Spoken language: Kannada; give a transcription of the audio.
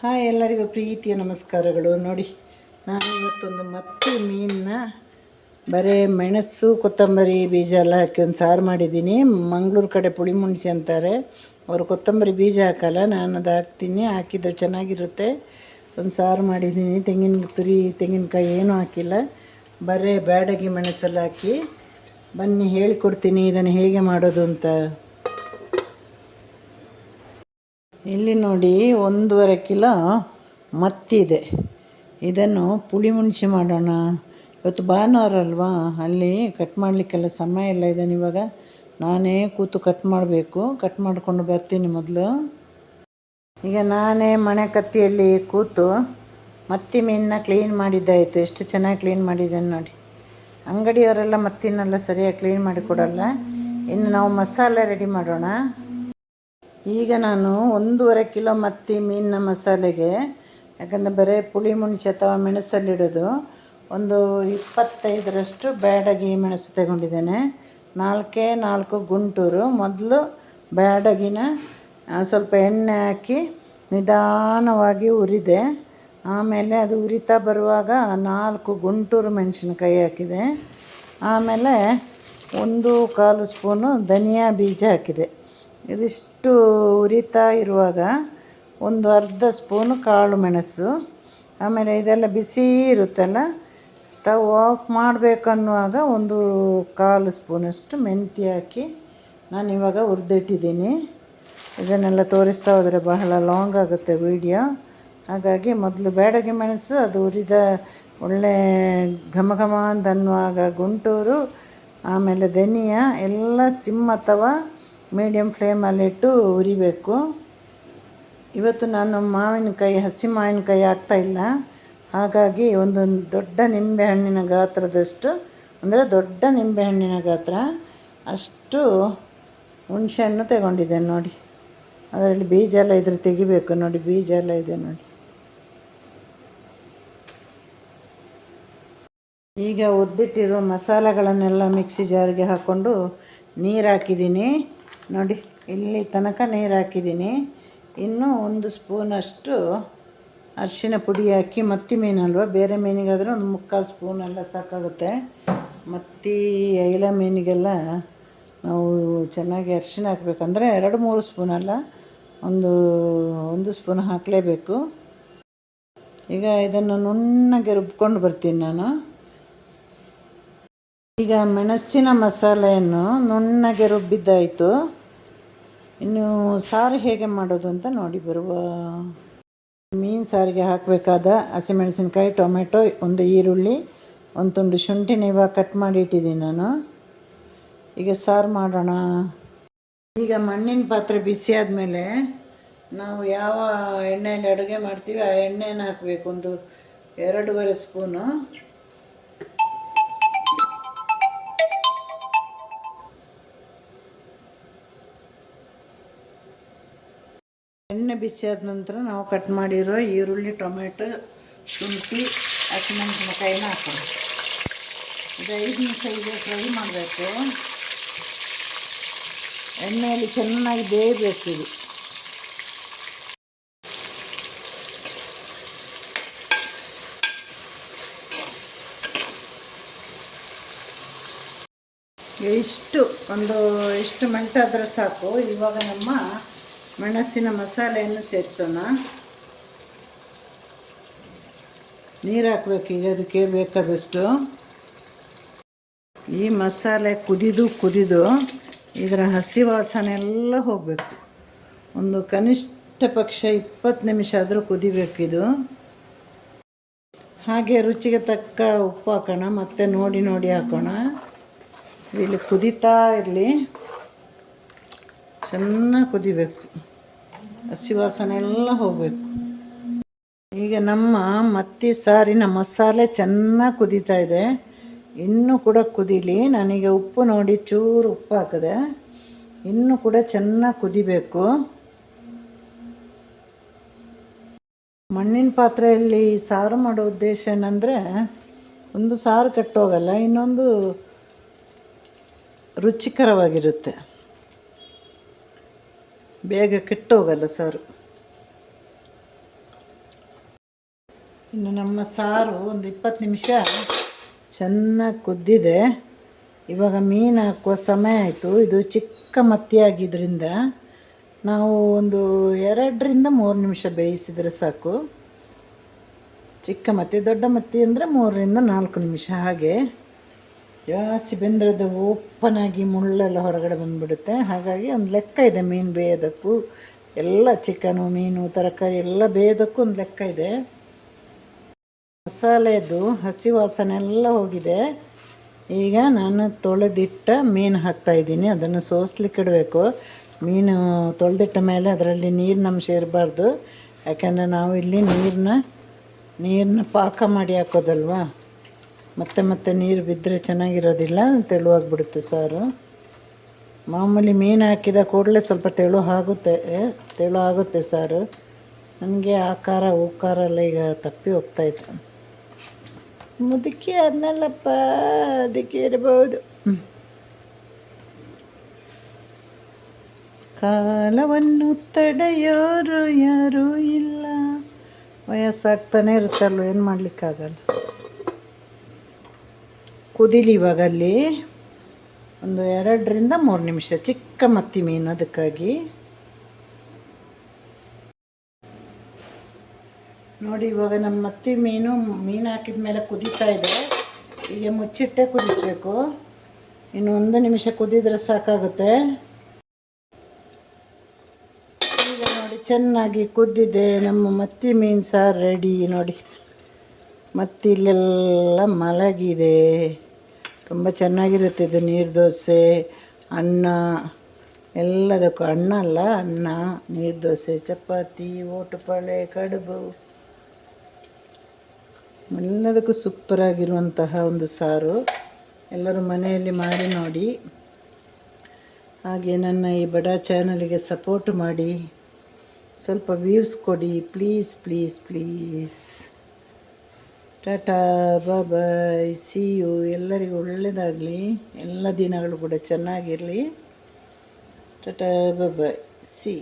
ಹಾಯ್ ಎಲ್ಲರಿಗೂ ಪ್ರೀತಿಯ ನಮಸ್ಕಾರಗಳು. ನೋಡಿ, ನಾನು ಇವತ್ತೊಂದು ಮತ್ತೆ ಮೀನನ್ನ ಬರೀ ಮೆಣಸು, ಕೊತ್ತಂಬರಿ ಬೀಜ ಎಲ್ಲ ಹಾಕಿ ಒಂದು ಸಾರು ಮಾಡಿದ್ದೀನಿ. ಮಂಗಳೂರು ಕಡೆ ಪುಳಿ ಅಂತಾರೆ. ಅವರು ಕೊತ್ತಂಬರಿ ಬೀಜ ಹಾಕಲ್ಲ, ನಾನು ಅದು ಹಾಕ್ತೀನಿ. ಹಾಕಿದ್ರೆ ಚೆನ್ನಾಗಿರುತ್ತೆ. ಒಂದು ಸಾರು ಮಾಡಿದ್ದೀನಿ. ತೆಂಗಿನ ತುರಿ, ತೆಂಗಿನಕಾಯಿ ಏನೂ ಹಾಕಿಲ್ಲ. ಬರೀ ಬ್ಯಾಡಗಿ ಮೆಣಸೆಲ್ಲ ಹಾಕಿ. ಬನ್ನಿ, ಹೇಳಿಕೊಡ್ತೀನಿ ಇದನ್ನು ಹೇಗೆ ಮಾಡೋದು ಅಂತ. ಇಲ್ಲಿ ನೋಡಿ ಒಂದೂವರೆ ಕಿಲೋ ಮತ್ತಿದೆ. ಇದನ್ನು ಪುಳಿ ಮುಣ್ಸಿ ಮಾಡೋಣ. ಇವತ್ತು ಭಾನುವಾರ ಅಲ್ವಾ? ಅಲ್ಲಿ ಕಟ್ ಮಾಡಲಿಕ್ಕೆಲ್ಲ ಸಮಯ ಇಲ್ಲ ಇದನ್ನು ಇವಾಗ? ನಾನೇ ಕೂತು ಕಟ್ ಮಾಡಬೇಕು. ಕಟ್ ಮಾಡಿಕೊಂಡು ಬರ್ತೀನಿ ಮೊದಲು. ಈಗ ನಾನೇ ಮನೆ ಕತ್ತಿಯಲ್ಲಿ ಕೂತು ಮತ್ತಿ ಮೀನನ್ನ ಕ್ಲೀನ್ ಮಾಡಿದ್ದಾಯಿತು ಎಷ್ಟು ಚೆನ್ನಾಗಿ ಕ್ಲೀನ್ ಮಾಡಿದ್ದೇನೆ ನೋಡಿ. ಅಂಗಡಿಯವರೆಲ್ಲ ಮತ್ತಿನೆಲ್ಲ ಸರಿಯಾಗಿ ಕ್ಲೀನ್ ಮಾಡಿ ಕೊಡಲ್ಲ. ಇನ್ನು ನಾವು ಮಸಾಲೆ ರೆಡಿ ಮಾಡೋಣ. ಈಗ ನಾನು ಒಂದೂವರೆ ಕಿಲೋ ಮತ್ತಿ ಮೀನಿನ ಮಸಾಲೆಗೆ, ಯಾಕಂದರೆ ಬರೀ ಪುಳಿ ಮುಣಿಸಿ ಅಥವಾ ಮೆಣಸಲ್ಲಿಡೋದು, ಒಂದು ಇಪ್ಪತ್ತೈದರಷ್ಟು ಬ್ಯಾಡಗಿ ಮೆಣಸು ತಗೊಂಡಿದ್ದೇನೆ. ನಾಲ್ಕೇ ನಾಲ್ಕು ಗುಂಟೂರು ಮೊದಲು ಬ್ಯಾಡಗಿನ ಸ್ವಲ್ಪ ಎಣ್ಣೆ ಹಾಕಿ ನಿಧಾನವಾಗಿ ಉರಿದೆ. ಆಮೇಲೆ ಅದು ಉರಿತಾ ಬರುವಾಗ ನಾಲ್ಕು ಗುಂಟೂರು ಮೆಣಸಿನಕಾಯಿ ಹಾಕಿದೆ. ಆಮೇಲೆ ಒಂದು ಕಾಲು ಸ್ಪೂನು ಧನಿಯಾ ಬೀಜ ಹಾಕಿದೆ. ಇದಿಷ್ಟು ಉರಿತಾ ಇರುವಾಗ ಒಂದು ಅರ್ಧ ಸ್ಪೂನು ಕಾಳು ಮೆಣಸು, ಆಮೇಲೆ ಇದೆಲ್ಲ ಬಿಸಿ ಇರುತ್ತಲ್ಲ, ಸ್ಟವ್ ಆಫ್ ಮಾಡಬೇಕನ್ನುವಾಗ ಒಂದು ಕಾಲು ಸ್ಪೂನಷ್ಟು ಮೆಂತ್ಯ ಹಾಕಿ ನಾನು ಇವಾಗ ಹುರಿದಿಟ್ಟಿದ್ದೀನಿ. ಇದನ್ನೆಲ್ಲ ತೋರಿಸ್ತಾ ಹೋದರೆ ಬಹಳ ಲಾಂಗ್ ಆಗುತ್ತೆ ವೀಡಿಯೋ. ಹಾಗಾಗಿ ಮೊದಲು ಬೇಡಗೆ ಮೆಣಸು, ಅದು ಉರಿದ ಒಳ್ಳೆ ಘಮ ಘಮ ಅಂತ ಅನ್ನುವಾಗ ಗುಂಟೂರು, ಆಮೇಲೆ ಧನಿಯಾ, ಎಲ್ಲ ಸಿಮ್ ಅಥವಾ ಮೀಡಿಯಮ್ ಫ್ಲೇಮಲ್ಲಿಟ್ಟು ಉರಿಬೇಕು. ಇವತ್ತು ನಾನು ಮಾವಿನಕಾಯಿ, ಹಸಿ ಮಾವಿನಕಾಯಿ ಆಗ್ತಾಯಿಲ್ಲ ಹಾಗಾಗಿ ಒಂದು ದೊಡ್ಡ ನಿಂಬೆಹಣ್ಣಿನ ಗಾತ್ರದಷ್ಟು, ಅಂದರೆ ದೊಡ್ಡ ನಿಂಬೆಹಣ್ಣಿನ ಗಾತ್ರ, ಅಷ್ಟು ಹುಣಸೆಹಣ್ಣು ತಗೊಂಡಿದ್ದೇನೆ ನೋಡಿ. ಅದರಲ್ಲಿ ಬೀಜ ಎಲ್ಲ ಇದ್ರೆ ತೆಗಿಬೇಕು ನೋಡಿ, ಬೀಜ ಎಲ್ಲ ಇದೆ ನೋಡಿ. ಈಗ ಒದ್ದಿಟ್ಟಿರೋ ಮಸಾಲೆಗಳನ್ನೆಲ್ಲ ಮಿಕ್ಸಿ ಜಾರಿಗೆ ಹಾಕ್ಕೊಂಡು ನೀರು ಹಾಕಿದ್ದೀನಿ. ನೋಡಿ, ಇಲ್ಲಿ ತನಕ ನೀರು ಹಾಕಿದ್ದೀನಿ. ಇನ್ನೂ ಒಂದು ಸ್ಪೂನಷ್ಟು ಅರಿಶಿನ ಪುಡಿ ಹಾಕಿ, ಮತ್ತಿ ಮೀನಲ್ವ ಬೇರೆ ಮೀನಿಗಾದರೆ ಒಂದು ಮುಕ್ಕಾಲು ಸ್ಪೂನೆಲ್ಲ ಸಾಕಾಗುತ್ತೆ. ಮತ್ತಿ ಐಲ ಮೀನಿಗೆಲ್ಲ ನಾವು ಚೆನ್ನಾಗಿ ಅರಿಶಿನ ಹಾಕಬೇಕಂದ್ರೆ ಎರಡು ಮೂರು ಸ್ಪೂನಲ್ಲ ಒಂದು ಒಂದು ಸ್ಪೂನ್ ಹಾಕಲೇಬೇಕು. ಈಗ ಇದನ್ನು ನುಣ್ಣಗೆ ರುಬ್ಕೊಂಡು ಬರ್ತೀನಿ ನಾನು. ಈಗ ಮೆಣಸಿನ ಮಸಾಲೆಯನ್ನು ನುಣ್ಣಗೆ ರುಬ್ಬಿದ್ದಾಯಿತು. ಇನ್ನು ಸಾರು ಹೇಗೆ ಮಾಡೋದು ಅಂತ ನೋಡಿ ಬರುವ ಮೀನು ಸಾರಿಗೆ ಹಾಕಬೇಕಾದ ಹಸಿಮೆಣಸಿನ್ಕಾಯಿ, ಟೊಮೆಟೊ, ಒಂದು ಈರುಳ್ಳಿ, ಒಂದು ತುಂಡು ಶುಂಠಿನ ಇವಾಗ ಕಟ್ ಮಾಡಿ ಇಟ್ಟಿದ್ದೀನಿ ನಾನು. ಈಗ ಸಾರು ಮಾಡೋಣ. ಈಗ ಮಣ್ಣಿನ ಪಾತ್ರೆ ಬಿಸಿ ಆದಮೇಲೆ ನಾವು ಯಾವ ಎಣ್ಣೆಯಲ್ಲಿ ಅಡುಗೆ ಮಾಡ್ತೀವಿ, ಆ ಎಣ್ಣೆನ ಹಾಕಬೇಕು, ಒಂದು ಎರಡೂವರೆ ಸ್ಪೂನು. ಎಣ್ಣೆ ಬಿಸಿ ಆದ ನಂತರ ನಾವು ಕಟ್ ಮಾಡಿರೋ ಈರುಳ್ಳಿ ಟೊಮೆಟೊ ಶುಂಠಿ, ಹಸಿಮೆಣಸಿನಕಾಯಿನ ಹಾಕೋಣ. ಇದು ಐದು ನಿಮಿಷ ಇದೆ ಫ್ರೈ ಮಾಡಬೇಕು. ಎಣ್ಣೆಯಲ್ಲಿ ಚೆನ್ನಾಗಿ ಬೇಯಬೇಕು ಇದು. ಇಷ್ಟು ಒಂದು ಇಷ್ಟು ಮೆಲ್ಟಾದರೆ ಸಾಕು. ಇವಾಗ ನಮ್ಮ ಮೆಣಸಿನ ಮಸಾಲೆಯನ್ನು ಸೇರಿಸೋಣ. ನೀರು ಹಾಕ್ಬೇಕು ಈಗ, ಅದಕ್ಕೆ ಬೇಕಾದಷ್ಟು. ಈ ಮಸಾಲೆ ಕುದಿದು ಕುದಿದು ಇದರ ಹಸಿ ವಾಸನೆ ಎಲ್ಲ ಹೋಗಬೇಕು. ಒಂದು ಕನಿಷ್ಠ ಪಕ್ಷ ಇಪ್ಪತ್ತು ನಿಮಿಷ ಆದರೂ ಕುದಿಬೇಕಿದು ಹಾಗೆ ರುಚಿಗೆ ತಕ್ಕ ಉಪ್ಪು ಹಾಕೋಣ, ಮತ್ತೆ ನೋಡಿ ನೋಡಿ ಹಾಕೋಣ. ಇಲ್ಲಿ ಕುದಿತಾ ಇರಲಿ. ಚೆನ್ನಾಗಿ ಕುದಿಬೇಕು. ಹಸಿ ವಾಸನೆ ಎಲ್ಲ ಹೋಗಬೇಕು. ಈಗ ನಮ್ಮ ಮತ್ತಿ ಸಾರಿನ ಮಸಾಲೆ ಚೆನ್ನಾಗಿ ಕುದೀತಾ ಇದೆ. ಇನ್ನೂ ಕೂಡ ಕುದೀಲಿ. ನನಗೆ ಉಪ್ಪು ನೋಡಿ ಚೂರು ಉಪ್ಪು ಹಾಕಿದೆ. ಇನ್ನೂ ಕೂಡ ಚೆನ್ನಾಗಿ ಕುದಿಬೇಕು. ಮಣ್ಣಿನ ಪಾತ್ರೆಯಲ್ಲಿ ಸಾರು ಮಾಡೋ ಉದ್ದೇಶ ಏನಂದರೆ, ಒಂದು ಸಾರು ಕಟ್ಟೋಗಲ್ಲ, ಇನ್ನೊಂದು ರುಚಿಕರವಾಗಿರುತ್ತೆ. ಬೇಗ ಕೆಟ್ಟೋಗಲ್ಲ ಸಾರು. ಇನ್ನು ನಮ್ಮ ಸಾರು ಒಂದು ಇಪ್ಪತ್ತು ನಿಮಿಷ ಚೆನ್ನಾಗಿ ಕುದ್ದಿದೆ. ಇವಾಗ ಮೀನು ಹಾಕುವ ಸಮಯ ಆಯಿತು. ಇದು ಚಿಕ್ಕ ಮತ್ತಿ ಆಗಿದ್ದರಿಂದ ನಾವು ಒಂದು ಎರಡರಿಂದ ಮೂರು ನಿಮಿಷ ಬೇಯಿಸಿದರೆ ಸಾಕು. ಚಿಕ್ಕ ಮತ್ತಿ, ದೊಡ್ಡ ಮತ್ತಿ ಅಂದರೆ ಮೂರರಿಂದ ನಾಲ್ಕು ನಿಮಿಷ ಹಾಗೆ. ಜಾಸ್ತಿ ಬೆಂದರೆ ಅದು ಓಪನ್ ಆಗಿ ಮುಳ್ಳೆಲ್ಲ ಹೊರಗಡೆ ಬಂದುಬಿಡುತ್ತೆ. ಹಾಗಾಗಿ ಒಂದು ಲೆಕ್ಕ ಇದೆ ಮೀನು ಬೇಯೋದಕ್ಕೂ. ಎಲ್ಲ ಚಿಕನು, ಮೀನು, ತರಕಾರಿ ಎಲ್ಲ ಬೇಯೋದಕ್ಕೂ ಒಂದು ಲೆಕ್ಕ ಇದೆ. ಮಸಾಲೆದು ಹಸಿ ವಾಸನೆ ಎಲ್ಲ ಹೋಗಿದೆ. ಈಗ ನಾನು ತೊಳೆದಿಟ್ಟ ಮೀನು ಹಾಕ್ತಾಯಿದ್ದೀನಿ ಅದನ್ನು ಸೋಸ್ಲಿಕ್ಕೆ ಇಡಬೇಕು. ಮೀನು ತೊಳೆದಿಟ್ಟ ಮೇಲೆ ಅದರಲ್ಲಿ ನೀರಿನ ಅಂಶ ಇರಬಾರ್ದು. ಯಾಕೆಂದರೆ ನಾವು ಇಲ್ಲಿ ನೀರನ್ನ ನೀರನ್ನ ಪಾಕ ಮಾಡಿ ಹಾಕೋದಲ್ವಾ? ಮತ್ತೆ ಮತ್ತೆ ನೀರು ಬಿದ್ದರೆ ಚೆನ್ನಾಗಿರೋದಿಲ್ಲ, ತೆಳುವಾಗಿಬಿಡುತ್ತೆ ಸಾರು. ಮಾಮೂಲಿ ಮೀನು ಹಾಕಿದ ಕೂಡಲೇ ಸ್ವಲ್ಪ ತೆಳು ಆಗುತ್ತೆ ತೆಳು ಆಗುತ್ತೆ ಸಾರು. ನನಗೆ ಆಕಾರ ಉಕಾರ ಎಲ್ಲ ಈಗ ತಪ್ಪಿ ಹೋಗ್ತಾಯಿತ್ತು ಮುದುಕಿ ಆದ್ನಲ್ಲಪ್ಪ ಅದಕ್ಕೆ ಇರಬಹುದು ಕಾಲವನ್ನು ತಡೆಯೋರು ಯಾರೂ ಇಲ್ಲ. ವಯಸ್ಸಾಗ್ತಾನೆ ಇರುತ್ತಲ್ವ, ಏನು ಮಾಡಲಿಕ್ಕಾಗಲ್ಲ. ಕುದಿಲಿ ಇವಾಗ ಅಲ್ಲಿ ಒಂದು ಎರಡರಿಂದ ಮೂರು ನಿಮಿಷ, ಚಿಕ್ಕ ಮತ್ತಿ ಮೀನು ಅದಕ್ಕಾಗಿ. ನೋಡಿ, ಇವಾಗ ನಮ್ಮ ಮತ್ತಿ ಮೀನು ಮೀನು ಹಾಕಿದ ಮೇಲೆ ಕುದೀತಾ ಇದೆ. ಈಗ ಮುಚ್ಚಿಟ್ಟೆ ಕುದಿಸ್ಬೇಕು. ಇನ್ನು ಒಂದು ನಿಮಿಷ ಕುದಿದ್ರೆ ಸಾಕಾಗುತ್ತೆ. ಈಗ ನೋಡಿ, ಚೆನ್ನಾಗಿ ಕುದ್ದಿದೆ. ನಮ್ಮ ಮತ್ತಿ ಮೀನು ಸಾರು ರೆಡಿ. ನೋಡಿ ಮತ್ತಿಲ್ಲೆಲ್ಲ ಮಲಗಿದೆ. ತುಂಬ ಚೆನ್ನಾಗಿರುತ್ತೆ ಇದು ನೀರು ದೋಸೆ, ಅನ್ನ, ಎಲ್ಲದಕ್ಕೂ ಅನ್ನ ಅಲ್ಲ, ಅನ್ನ, ನೀರು ದೋಸೆ, ಚಪಾತಿ, ಓಟುಪಾಳೆ, ಕಡುಬು. ಎಲ್ಲದಕ್ಕೂ ಸೂಪರಾಗಿರುವಂತಹ ಒಂದು ಸಾರು. ಎಲ್ಲರೂ ಮನೆಯಲ್ಲಿ ಮಾಡಿ ನೋಡಿ. ಹಾಗೆ ನನ್ನ ಈ ಬಡ ಚಾನಲಿಗೆ ಸಪೋರ್ಟ್ ಮಾಡಿ. ಸ್ವಲ್ಪ ವ್ಯೂಸ್ ಕೊಡಿ please please please tata bye see you ಎಲ್ಲರಿಗೂ ಒಳ್ಳೆಯದಾಗಲಿ ಎಲ್ಲ ದಿನಗಳು ಕೂಡ ಚೆನ್ನಾಗಿರಲಿ. Tata bye see.